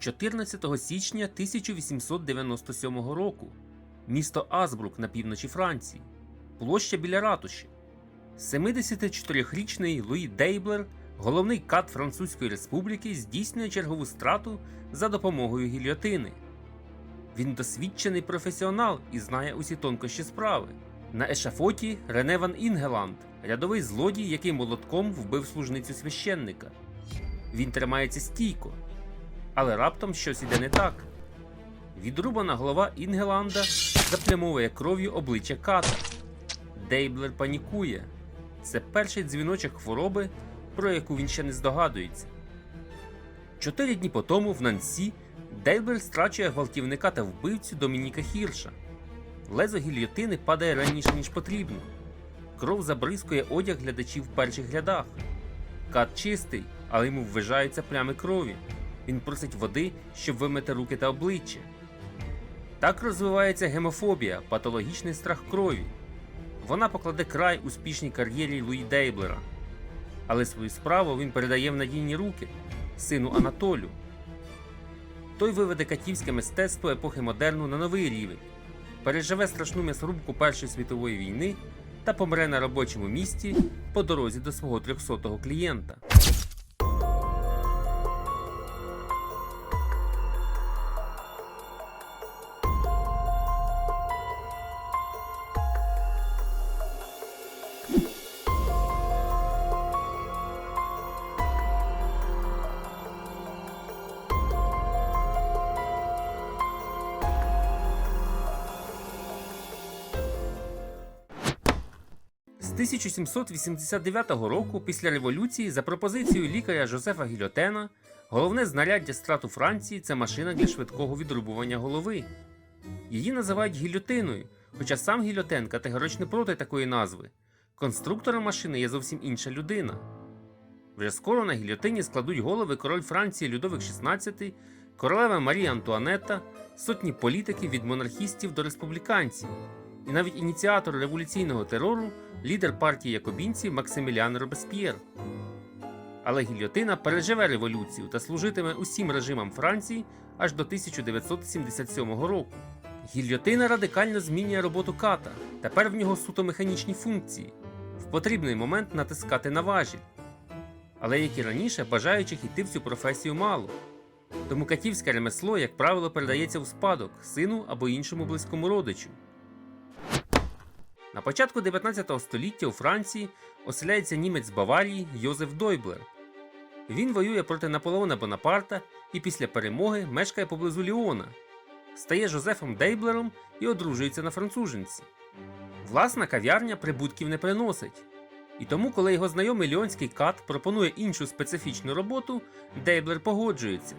14 січня 1897 року. Місто Азбрук на півночі Франції. Площа біля ратуші. 74-річний Луї Дейблер, головний кат Французької Республіки, здійснює чергову страту за допомогою гільйотини. Він досвідчений професіонал і знає усі тонкощі справи. На ешафоті Рене Ван Інгеланд, рядовий злодій, який молотком вбив служницю священника. Він тримається стійко, але раптом щось іде не так. Відрубана голова Інгеланда заплямовує кров'ю обличчя ката. Дейблер панікує. Це перший дзвіночок хвороби, про яку він ще не здогадується. Чотири дні по тому в Нансі Дейблер страчує гвалтівника та вбивцю Домініка Хірша. Лезо гільйотини падає раніше, ніж потрібно. Кров забризкує одяг глядачів в перших рядах. Кат чистий, але йому ввижаються плями крові. Він просить води, щоб вимити руки та обличчя. Так розвивається гемофобія, патологічний страх крові. Вона покладе край успішній кар'єрі Луї Дейблера. Але свою справу він передає в надійні руки сину Анатолю. Той виведе катівське мистецтво епохи модерну на новий рівень, переживе страшну м'ясорубку Першої світової війни та помре на робочому місці по дорозі до свого 300-го клієнта. 1789 року, після революції, за пропозицією лікаря Жозефа Гільотена, головне знаряддя страту Франції це машина для швидкого відрубування голови. Її називають гільотиною, хоча сам Гільотен категорично проти такої назви. Конструктором машини є зовсім інша людина. Вже скоро на гільотині складуть голови король Франції Людовик XVI, королева Марія Антуанетта, сотні політиків від монархістів до республіканців, і навіть ініціатор революційного терору, лідер партії якобінців Максиміліан Робесп'єр. Але гільйотина переживе революцію та служитиме усім режимам Франції аж до 1977 року. Гільйотина радикально змінює роботу ката. Тепер в нього суто механічні функції. В потрібний момент натискати на важіль. Але як і раніше, бажаючих йти в цю професію мало. Тому катівське ремесло, як правило, передається у спадок сину або іншому близькому родичу. На початку 19 століття у Франції оселяється німець Баварії Йозеф Дойблер. Він воює проти Наполеона Бонапарта і після перемоги мешкає поблизу Ліона, стає Жозефом Дейблером і одружується на француженці. Власна кав'ярня прибутків не приносить. І тому, коли його знайомий ліонський кат пропонує іншу специфічну роботу, Дейблер погоджується.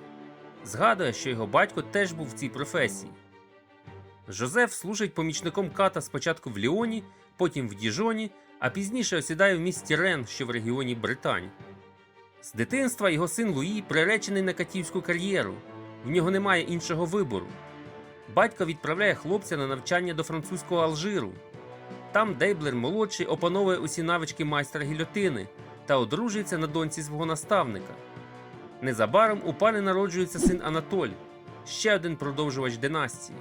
Згадує, що його батько теж був в цій професії. Жозеф служить помічником ката спочатку в Ліоні, потім в Діжоні, а пізніше осідає в місті Рен, що в регіоні Британь. З дитинства його син Луї приречений на катівську кар'єру, в нього немає іншого вибору. Батько відправляє хлопця на навчання до французького Алжиру. Там Дейблер молодший опановує усі навички майстра гільотини та одружується на доньці свого наставника. Незабаром у пари народжується син Анатоль, ще один продовжувач династії.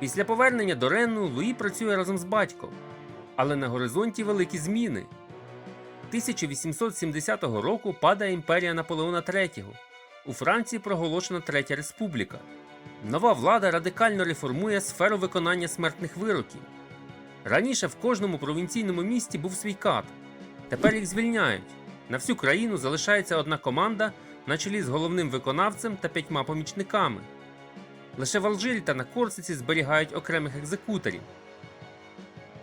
Після повернення до Ренну Луї працює разом з батьком, але на горизонті великі зміни. 1870 року падає імперія Наполеона III. У Франції проголошена Третя Республіка. Нова влада радикально реформує сферу виконання смертних вироків. Раніше в кожному провінційному місті був свій кат. Тепер їх звільняють. На всю країну залишається одна команда на чолі з головним виконавцем та п'ятьма помічниками. Лише в Алжирі та на Корсиці зберігають окремих екзекуторів.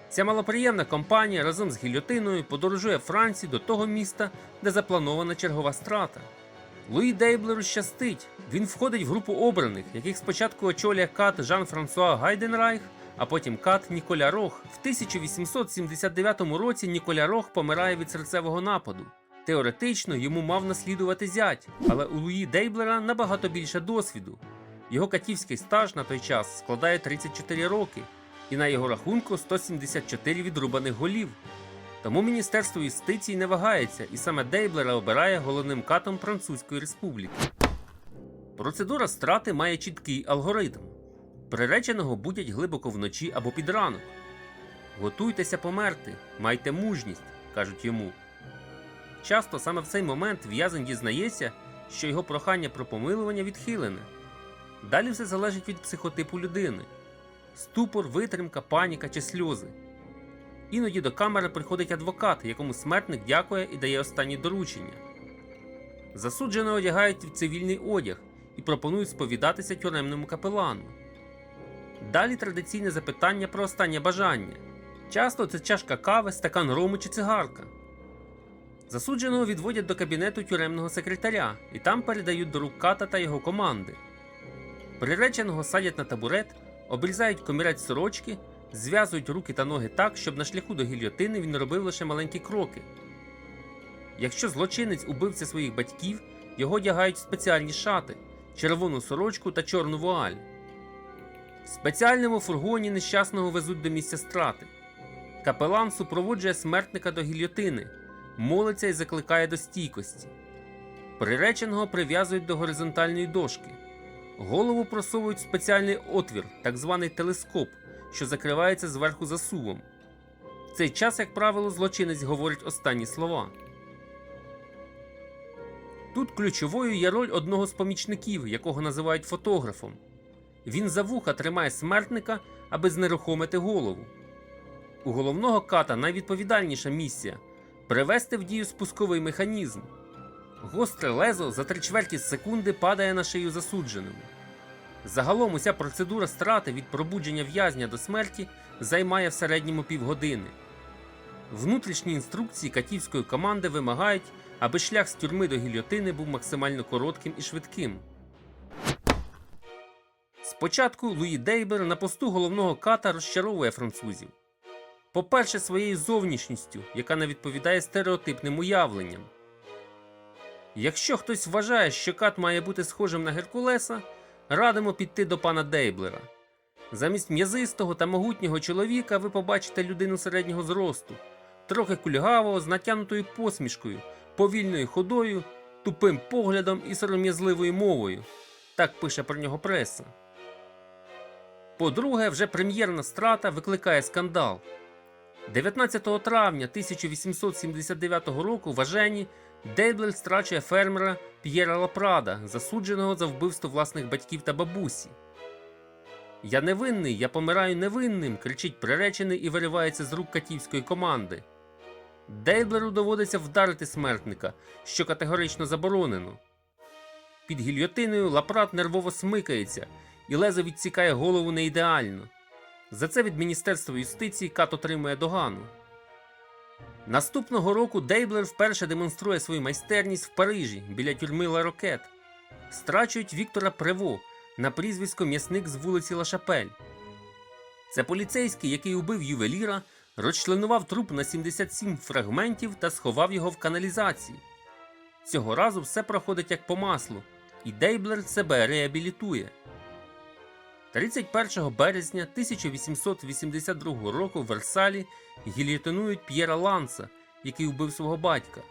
Ця малоприємна компанія разом з гільотиною подорожує Францію до того міста, де запланована чергова страта. Луї Дейблеру щастить. Він входить в групу обраних, яких спочатку очолює кат Жан-Франсуа Гайденрайх, а потім кат Ніколя Рох. В 1879 році Ніколя Рох помирає від серцевого нападу. Теоретично йому мав наслідувати зять, але у Луї Дейблера набагато більше досвіду. Його катівський стаж на той час складає 34 роки, і на його рахунку 174 відрубаних голів. Тому Міністерство юстиції не вагається, і саме Дейблера обирає головним катом Французької республіки. Процедура страти має чіткий алгоритм. Приреченого будять глибоко вночі або під ранок. Готуйтеся померти, майте мужність, кажуть йому. Часто саме в цей момент в'язень дізнається, що його прохання про помилування відхилене. Далі все залежить від психотипу людини: ступор, витримка, паніка чи сльози. Іноді до камери приходить адвокат, якому смертник дякує і дає останні доручення. Засудженого одягають в цивільний одяг і пропонують сповідатися тюремному капелану. Далі традиційне запитання про останнє бажання. Часто це чашка кави, стакан рому чи цигарка. Засудженого відводять до кабінету тюремного секретаря і там передають до рук ката та його команди. Приреченого садять на табурет, обрізають комірець сорочки, зв'язують руки та ноги так, щоб на шляху до гільйотини він робив лише маленькі кроки. Якщо злочинець убивця своїх батьків, його одягають в спеціальні шати, червону сорочку та чорну вуаль. В спеціальному фургоні нещасного везуть до місця страти. Капелан супроводжує смертника до гільйотини, молиться і закликає до стійкості. Приреченого прив'язують до горизонтальної дошки. Голову просовують в спеціальний отвір, так званий телескоп, що закривається зверху засувом. В цей час, як правило, злочинець говорить останні слова. Тут ключовою є роль одного з помічників, якого називають фотографом. Він за вуха тримає смертника, аби знерухомити голову. У головного ката найвідповідальніша місія привести в дію спусковий механізм. Гостре лезо за три чверті секунди падає на шию засудженому. Загалом уся процедура страти від пробудження в'язня до смерті займає в середньому півгодини. Внутрішні інструкції катівської команди вимагають, аби шлях з тюрми до гільйотини був максимально коротким і швидким. Спочатку Луї Дейбер на посту головного ката розчаровує французів. По-перше, своєю зовнішністю, яка не відповідає стереотипним уявленням. Якщо хтось вважає, що кат має бути схожим на Геркулеса, радимо піти до пана Дейблера. Замість м'язистого та могутнього чоловіка ви побачите людину середнього зросту, трохи кульгавого, з натянутою посмішкою, повільною ходою, тупим поглядом і сором'язливою мовою. Так пише про нього преса. По-друге, вже прем'єрна страта викликає скандал. 19 травня 1879 року в Ажені Дейблер страчує фермера П'єра Лапрада, засудженого за вбивство власних батьків та бабусі. Я невинний, я помираю невинним, кричить приречений і виривається з рук катівської команди. Дейблеру доводиться вдарити смертника, що категорично заборонено. Під гільйотиною Лапрат нервово смикається і лезо відсікає голову не ідеально. За це від Міністерства юстиції Кат отримує догану. Наступного року Дейблер вперше демонструє свою майстерність в Парижі біля тюрми Ларокет. Страчують Віктора Прево на прізвисько м'ясник з вулиці Лашапель. Це поліцейський, який убив ювеліра, розчленував труп на 77 фрагментів та сховав його в каналізації. Цього разу все проходить як по маслу, і Дейблер себе реабілітує. 31 березня 1882 року в Версалі гільйотинують П'єра Ланса, який вбив свого батька.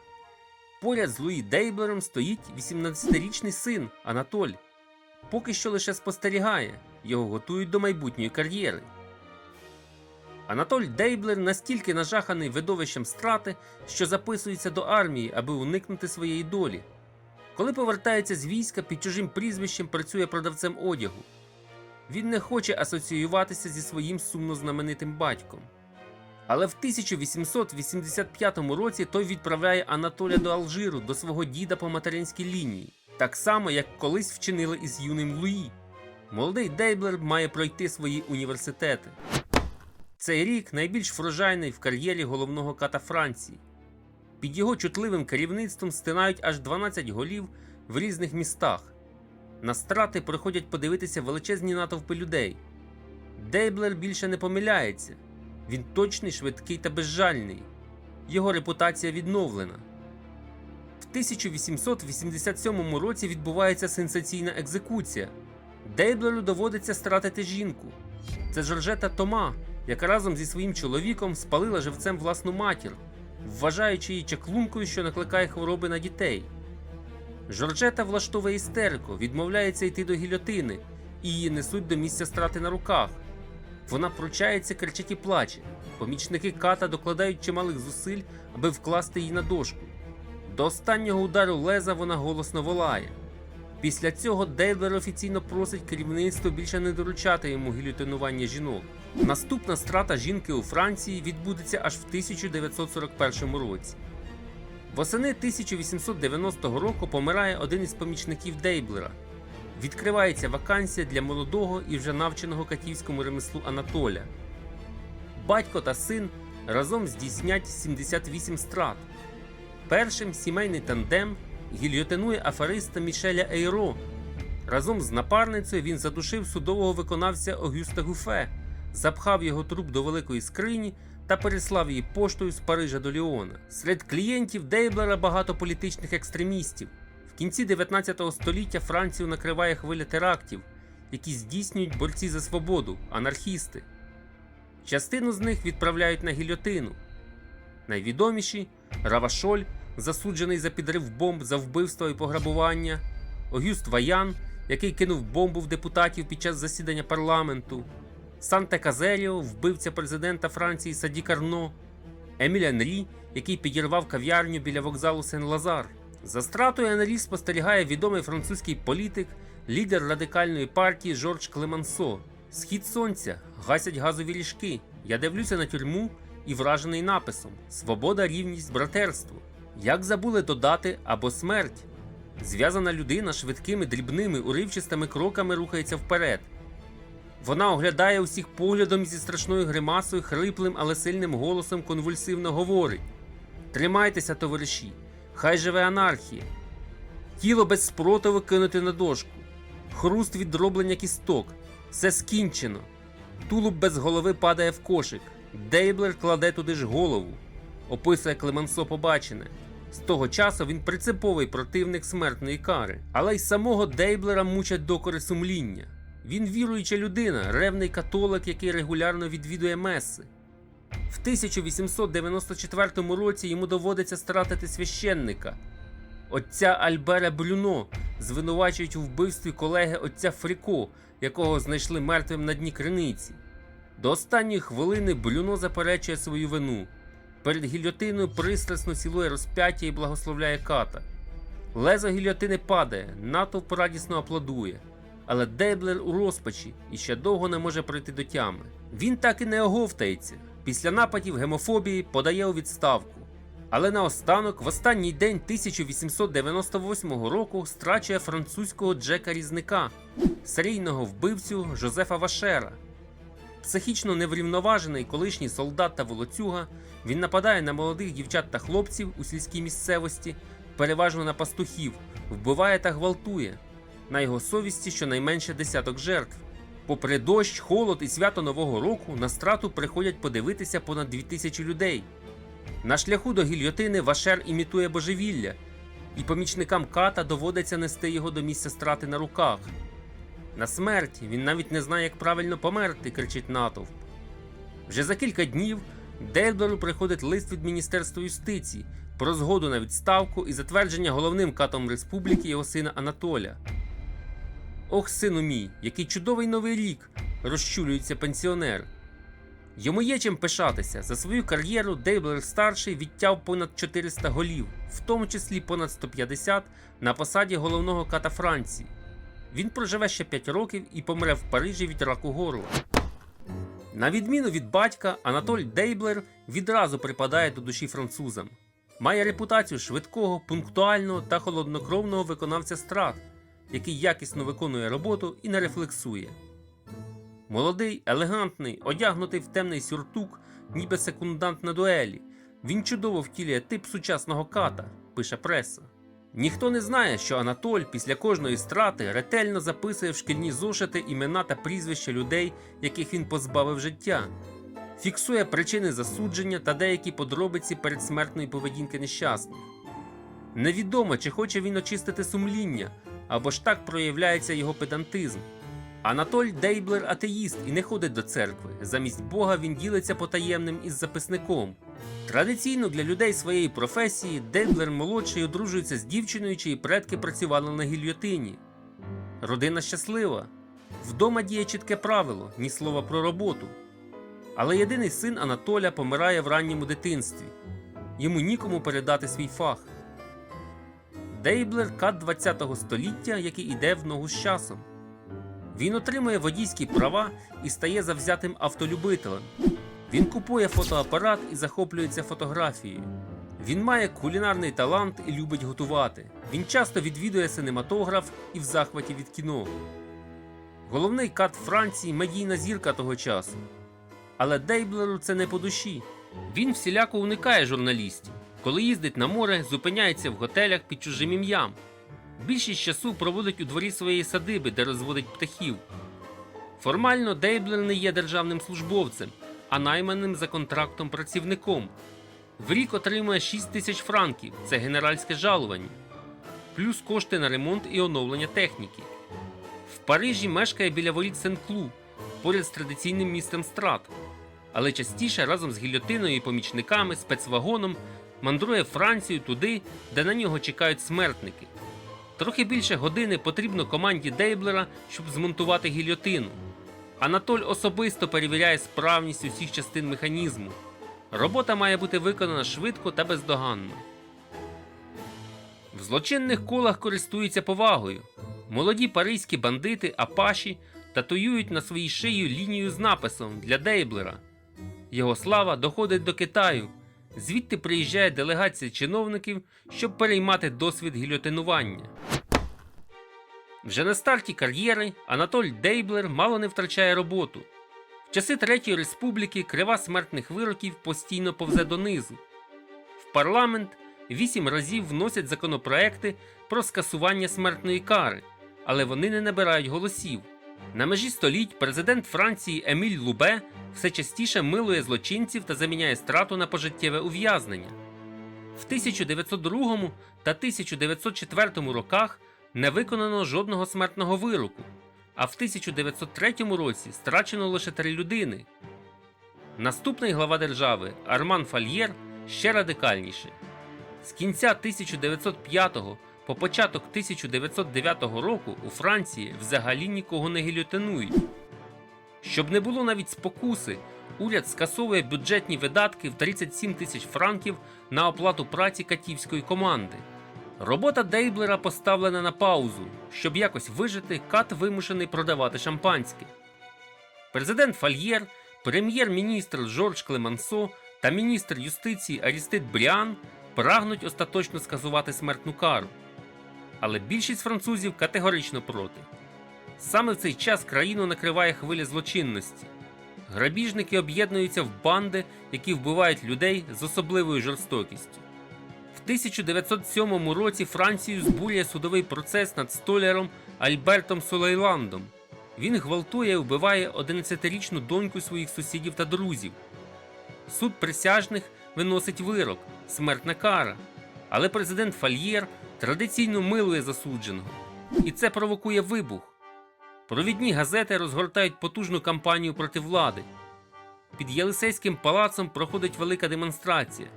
Поряд з Луї Дейблером стоїть 18-річний син Анатоль. Поки що лише спостерігає, його готують до майбутньої кар'єри. Анатоль Дейблер настільки нажаханий видовищем страти, що записується до армії, аби уникнути своєї долі. Коли повертається з війська, під чужим прізвищем працює продавцем одягу. Він не хоче асоціюватися зі своїм сумно знаменитим батьком. Але в 1885 році той відправляє Анатоля до Алжиру до свого діда по материнській лінії, так само як колись вчинили із юним Луї. Молодий Дейблер має пройти свої університети. Цей рік найбільш врожайний в кар'єрі головного ката Франції. Під його чутливим керівництвом стинають аж 12 голів в різних містах. На страти приходять подивитися величезні натовпи людей. Дейблер більше не помиляється. Він точний, швидкий та безжальний. Його репутація відновлена. В 1887 році відбувається сенсаційна екзекуція. Дейблеру доводиться стратити жінку. Це Жоржета Тома, яка разом зі своїм чоловіком спалила живцем власну матір, вважаючи її чаклункою, що накликає хвороби на дітей. Жоржета влаштовує істерику, відмовляється йти до гільотини, і її несуть до місця страти на руках. Вона пручається, кричить і плаче. Помічники ката докладають чималих зусиль, аби вкласти її на дошку. До останнього удару леза вона голосно волає. Після цього Дейблер офіційно просить керівництво більше не доручати йому гільотинування жінок. Наступна страта жінки у Франції відбудеться аж в 1941 році. Восени 1890 року помирає один із помічників Дейблера. Відкривається вакансія для молодого і вже навченого катівському ремеслу Анатоля. Батько та син разом здійснять 78 страт. Першим сімейний тандем гільйотинує афериста Мішеля Ейро. Разом з напарницею він задушив судового виконавця Огюста Гуфе, запхав його труп до великої скрині та переслав її поштою з Парижа до Ліона. Серед клієнтів Дейблера багато політичних екстремістів. В кінці 19 століття Францію накриває хвиля терактів, які здійснюють борці за свободу, анархісти. Частину з них відправляють на гільотину. Найвідоміші Равашоль, засуджений за підрив бомб за вбивство і пограбування, Огюст Ваян, який кинув бомбу в депутатів під час засідання парламенту, Санте Казеріо, вбивця президента Франції Саді Карно, Еміль Анрі, який підірвав кав'ярню біля вокзалу Сен-Лазар. За стратою Анрі спостерігає відомий французький політик, лідер радикальної партії Жорж Клемансо. Схід сонця, гасять газові ріжки. Я дивлюся на тюрму і вражений написом: Свобода, рівність, братерство. Як забули додати або смерть? Зв'язана людина швидкими, дрібними, уривчистими кроками рухається вперед. Вона оглядає усіх поглядом зі страшною гримасою, хриплим, але сильним голосом конвульсивно говорить: Тримайтеся, товариші, хай живе анархія. Тіло без спротиву кинути на дошку, хруст від дроблення кісток. Все скінчено. Тулуб без голови падає в кошик. Дейблер кладе туди ж голову. Описує Клемансо побачене. З того часу він принциповий противник смертної кари. Але й самого Дейблера мучать докори сумління. Він віруюча людина, ревний католик, який регулярно відвідує меси. В 1894 році йому доводиться стратити священника. Отця Альбера Брюно звинувачують у вбивстві колеги отця Фріко, якого знайшли мертвим на дні криниці. До останньої хвилини Брюно заперечує свою вину. Перед гільотиною пристрасно цілує розп'яття і благословляє ката. Лезо гільотини падає, натовп радісно аплодує. Але Дейблер у розпачі і ще довго не може прийти до тями. Він так і не оговтається. Після нападів гемофобії подає у відставку. Але наостанок, в останній день 1898 року страчує французького Джека Різника, серійного вбивцю Жозефа Вашера. Психічно неврівноважений колишній солдат та волоцюга, він нападає на молодих дівчат та хлопців у сільській місцевості, переважно на пастухів, вбиває та гвалтує. На його совісті щонайменше десяток жертв. Попри дощ, холод і свято Нового року на страту приходять подивитися понад 2000 людей. На шляху до гільйотини Вашер імітує божевілля, і помічникам ката доводиться нести його до місця страти на руках. На смерть він навіть не знає, як правильно померти, кричить натовп. Вже за кілька днів Дейблеру приходить лист від Міністерства юстиції про згоду на відставку і затвердження головним катом республіки його сина Анатоля. Ох, сину мій, який чудовий новий рік! розчулюється пенсіонер. Йому є чим пишатися. За свою кар'єру Дейблер старший відтяв понад 400 голів, в тому числі понад 150 на посаді головного ката Франції. Він проживе ще 5 років і помре в Парижі від раку горла. На відміну від батька, Анатоль Дейблер відразу припадає до душі французам. Має репутацію швидкого, пунктуального та холоднокровного виконавця страт, який якісно виконує роботу і не рефлексує. Молодий, елегантний, одягнутий в темний сюртук, ніби секундант на дуелі. Він чудово втілює тип сучасного ката, пише преса. Ніхто не знає, що Анатоль після кожної страти ретельно записує в шкільні зошити імена та прізвища людей, яких він позбавив життя, фіксує причини засудження та деякі подробиці передсмертної поведінки нещасних. Невідомо, чи хоче він очистити сумління, або ж так проявляється його педантизм. Анатоль Дейблер атеїст і не ходить до церкви. Замість Бога він ділиться потаємним із записником. Традиційно для людей своєї професії Дейблер молодший одружується з дівчиною, чиї предки працювали на гільйотині. Родина щаслива. Вдома діє чітке правило ні слова про роботу. Але єдиний син Анатоля помирає в ранньому дитинстві. Йому нікому передати свій фах. Дейблер кат 20-го століття, який іде в ногу з часом. Він отримує водійські права і стає завзятим автолюбителем. Він купує фотоапарат і захоплюється фотографією. Він має кулінарний талант і любить готувати. Він часто відвідує синематограф і в захваті від кіно. Головний кат Франції медійна зірка того часу. Але Дейблеру це не по душі. Він всіляко уникає журналістів. Коли їздить на море, зупиняється в готелях під чужим ім'ям. Більшість часу проводить у дворі своєї садиби, де розводить птахів. Формально Дейблер не є державним службовцем, а найманим за контрактом працівником. В рік отримує 6 тисяч франків це генеральське жалування, плюс кошти на ремонт і оновлення техніки. В Парижі мешкає біля воріт Сен-Клу, поряд з традиційним містом страт, але частіше разом з гільотиною і помічниками, спецвагоном мандрує Францію туди, де на нього чекають смертники. Трохи більше години потрібно команді Дейблера, щоб змонтувати гільотину. Анатоль особисто перевіряє справність усіх частин механізму. Робота має бути виконана швидко та бездоганно. В злочинних колах користуються повагою. Молоді паризькі бандити Апаші татуюють на своїй шиї лінію з написом для Дейблера. Його слава доходить до Китаю. Звідти приїжджає делегація чиновників, щоб переймати досвід гільотинування. Вже на старті кар'єри Анатоль Дейблер мало не втрачає роботу. В часи Третьої республіки крива смертних вироків постійно повзе донизу. В парламент вісім разів вносять законопроекти про скасування смертної кари, але вони не набирають голосів. На межі століть президент Франції Еміль Лубе все частіше милує злочинців та заміняє страту на пожиттєве ув'язнення. В 1902 та 1904 роках не виконано жодного смертного вироку, а в 1903 році страчено лише три людини. Наступний глава держави Арман Фальєр ще радикальніше. З кінця 1905 по початок 1909 року у Франції взагалі нікого не гільотинують. Щоб не було навіть спокуси, уряд скасовує бюджетні видатки в 37 тисяч франків на оплату праці катівської команди. Робота Дейблера поставлена на паузу. Щоб якось вижити, кат вимушений продавати шампанське. Президент Фальєр, прем'єр-міністр Жорж Клемансо та міністр юстиції Арістид Бріан прагнуть остаточно скасувати смертну кару. Але більшість французів категорично проти. Саме в цей час країну накриває хвиля злочинності. Грабіжники об'єднуються в банди, які вбивають людей з особливою жорстокістю. В 1907 році Францію збурює судовий процес над столяром Альбертом Солейландом. Він гвалтує і вбиває 11-річну доньку своїх сусідів та друзів. Суд присяжних виносить вирок смертна кара. Але президент Фальєр традиційно милує засудженого. І це провокує вибух. Провідні газети розгортають потужну кампанію проти влади. Під Єлисейським палацом проходить велика демонстрація.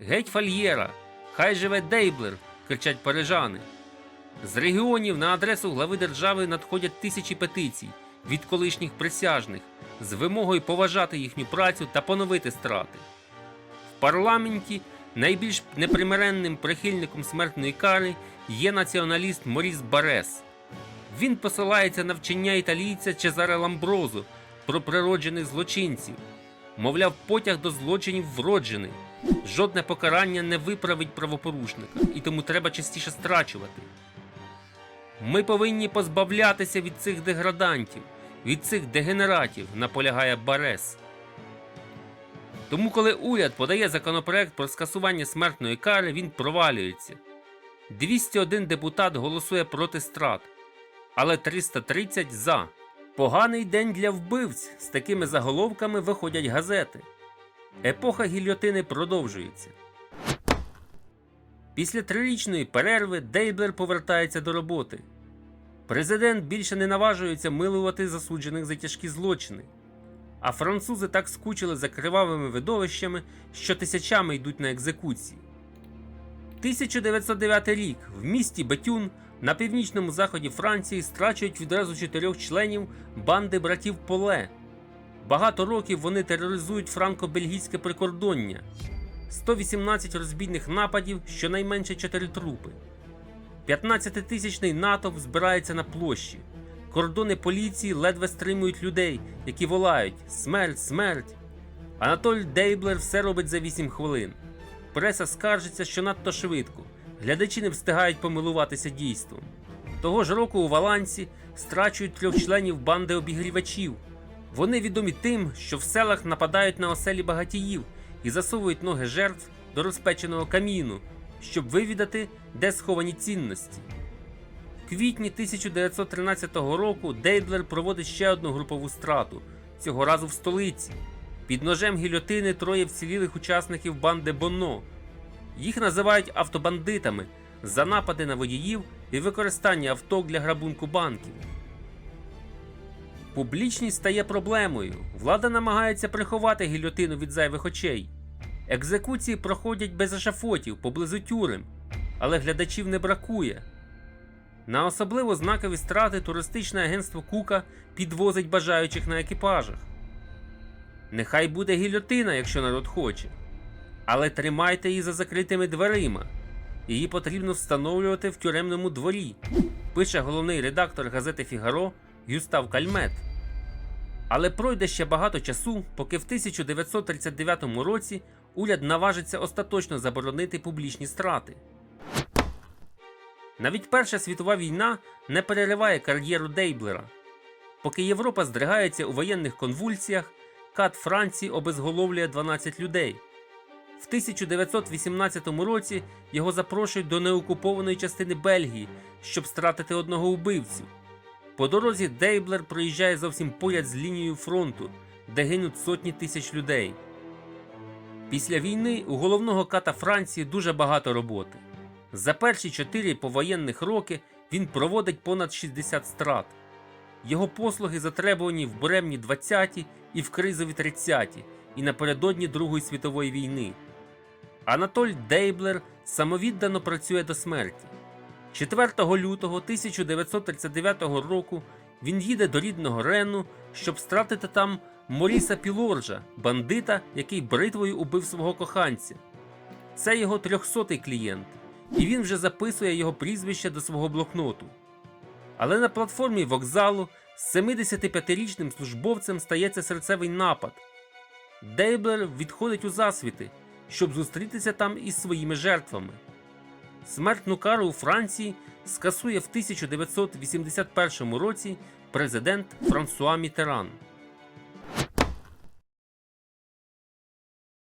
Геть Фальєра! Хай живе Дейблер! кричать парижани. З регіонів на адресу глави держави надходять тисячі петицій від колишніх присяжних з вимогою поважати їхню працю та поновити страти. В парламенті найбільш непримиренним прихильником смертної кари є націоналіст Моріс Барес. Він посилається на вчення італійця Чезаре Ламброзо про природжених злочинців. Мовляв, потяг до злочинів вроджений. Жодне покарання не виправить правопорушника, і тому треба частіше страчувати. Ми повинні позбавлятися від цих деградантів, від цих дегенератів, наполягає Барес. Тому, коли уряд подає законопроект про скасування смертної кари, він провалюється. 201 депутат голосує проти страт, але 330 за. Поганий день для вбивць. З такими заголовками виходять газети. Епоха гільйотини продовжується. Після трирічної перерви Дейблер повертається до роботи. Президент більше не наважується милувати засуджених за тяжкі злочини. А французи так скучили за кривавими видовищами, що тисячами йдуть на екзекуції. 1909 рік в місті Бетюн на північному заході Франції страчують відразу чотирьох членів банди братів Поле. Багато років вони тероризують франко-бельгійське прикордоння. 118 розбійних нападів, щонайменше 4 трупи. 15-тисячний натовп збирається на площі. Кордони поліції ледве стримують людей, які волають Смерть, смерть. Анатоль Дейблер все робить за 8 хвилин. Преса скаржиться, що надто швидко. Глядачі не встигають помилуватися дійством. Того ж року у Валансі страчують трьох членів банди обігрівачів. Вони відомі тим, що в селах нападають на оселі багатіїв і засовують ноги жертв до розпеченого каміну, щоб вивідати, де сховані цінності. Квітні 1913 року Дейблер проводить ще одну групову страту, цього разу в столиці. Під ножем гільотини троє вцілілих учасників банди Бонно. Їх називають автобандитами за напади на водіїв і використання авток для грабунку банків. Публічність стає проблемою. Влада намагається приховати гільотину від зайвих очей. Екзекуції проходять без ешафотів поблизу тюрем, але глядачів не бракує. На особливо знакові страти туристичне агентство Кука підвозить бажаючих на екіпажах. Нехай буде гільотина, якщо народ хоче. Але тримайте її за закритими дверима. Її потрібно встановлювати в тюремному дворі, пише головний редактор газети Фігаро Гюстав Кальмет. Але пройде ще багато часу, поки в 1939 році уряд наважиться остаточно заборонити публічні страти. Навіть Перша світова війна не перериває кар'єру Дейблера. Поки Європа здригається у воєнних конвульсіях, кат Франції обезголовлює 12 людей. В 1918 році його запрошують до неокупованої частини Бельгії, щоб стратити одного убивцю. По дорозі Дейблер проїжджає зовсім поряд з лінією фронту, де гинуть сотні тисяч людей. Після війни у головного ката Франції дуже багато роботи. За перші чотири повоєнних роки він проводить понад 60 страт. Його послуги затребувані в буремні 20-ті і в кризові 30-ті, і напередодні Другої світової війни. Анатоль Дейблер самовіддано працює до смерті. 4 лютого 1939 року він їде до рідного Рену, щоб стратити там Моріса Пілоржа, бандита, який бритвою убив свого коханця. Це його трьохсотий клієнт, і він вже записує його прізвище до свого блокноту. Але на платформі вокзалу з 75-річним службовцем стається серцевий напад. Дейблер відходить у засвіти, щоб зустрітися там із своїми жертвами. Смертну кару у Франції скасує в 1981 році президент Франсуа Мітеран.